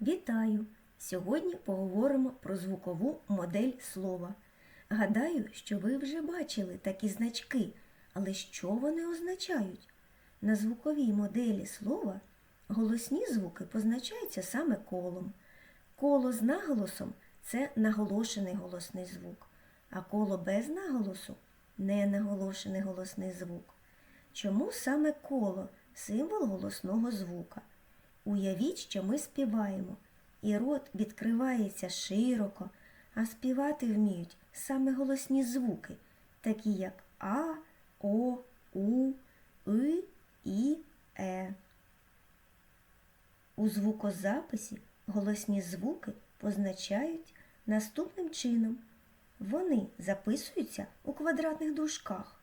Вітаю! Сьогодні поговоримо про звукову модель слова. Гадаю, що ви вже бачили такі значки, але що вони означають? На звуковій моделі слова голосні звуки позначаються саме колом. Коло з наголосом це наголошений голосний звук, а коло без наголосу ненаголошений голосний звук. Чому саме коло символ голосного звука? Уявіть, що ми співаємо, і рот відкривається широко, а співати вміють саме голосні звуки, такі як А, О, У, И, І, Е. У звукозаписі голосні звуки позначають наступним чином. Вони записуються у квадратних дужках.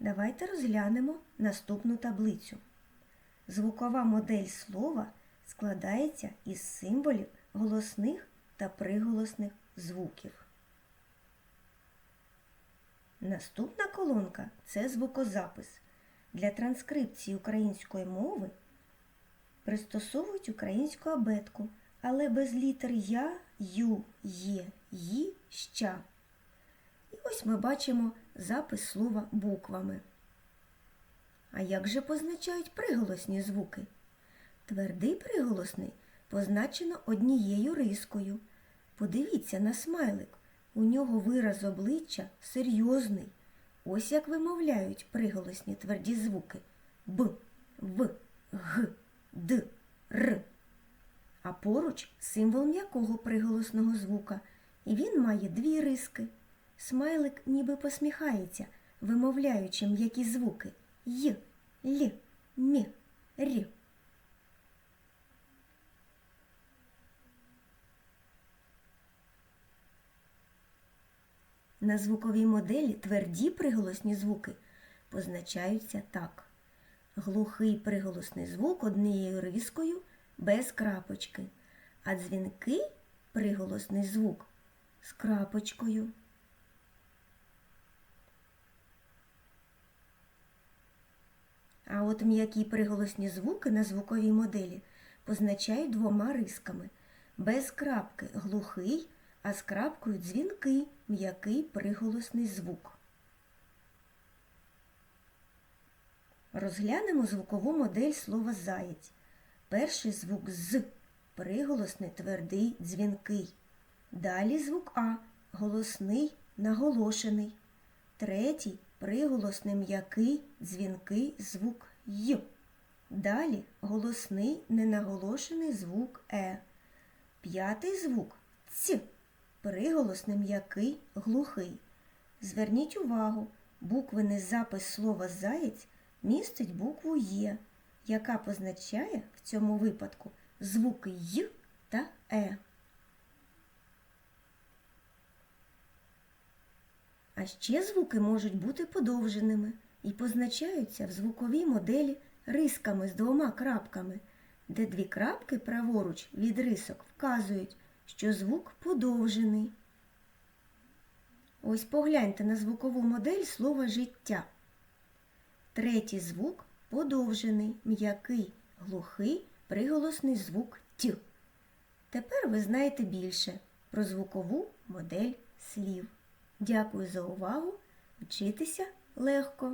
Давайте розглянемо наступну таблицю. Звукова модель слова складається із символів голосних та приголосних звуків. Наступна колонка це звукозапис. Для транскрипції української мови пристосовують українську абетку, але без літер Я, Ю, Є, Ї, Ща. І ось ми бачимо запис слова буквами. А як же позначають приголосні звуки? Твердий приголосний позначено однією рискою. Подивіться на смайлик. У нього вираз обличчя серйозний. Ось як вимовляють приголосні тверді звуки Б, В, Г, Д, Р. А поруч символ м'якого приголосного звука. І він має дві риски. Смайлик ніби посміхається, вимовляючи м'які звуки Й, Л, М, Р. На звуковій моделі тверді приголосні звуки позначаються так. Глухий приголосний звук однією рискою без крапочки, а дзвінкий приголосний звук з крапочкою. А от м'які приголосні звуки на звуковій моделі позначають двома рисками. Без крапки глухий, а з крапкою дзвінкий м'який приголосний звук. Розглянемо звукову модель слова заєць. Перший звук з приголосний твердий дзвінкий. Далі звук А голосний наголошений. Третій приголосний м'який дзвінкий звук Й. Далі голосний ненаголошений звук Е. П'ятий звук Ц. Приголосний м'який глухий. Зверніть увагу, буквений запис слова заєць містить букву Є, яка позначає в цьому випадку звуки Й та Е. А ще звуки можуть бути подовженими і позначаються в звуковій моделі рисками з двома крапками, де дві крапки праворуч від рисок вказують, що звук подовжений. Ось погляньте на звукову модель слова життя. Третій звук подовжений, м'який, глухий, приголосний звук Т. Тепер ви знаєте більше про звукову модель слів. Дякую за увагу. Вчитися легко.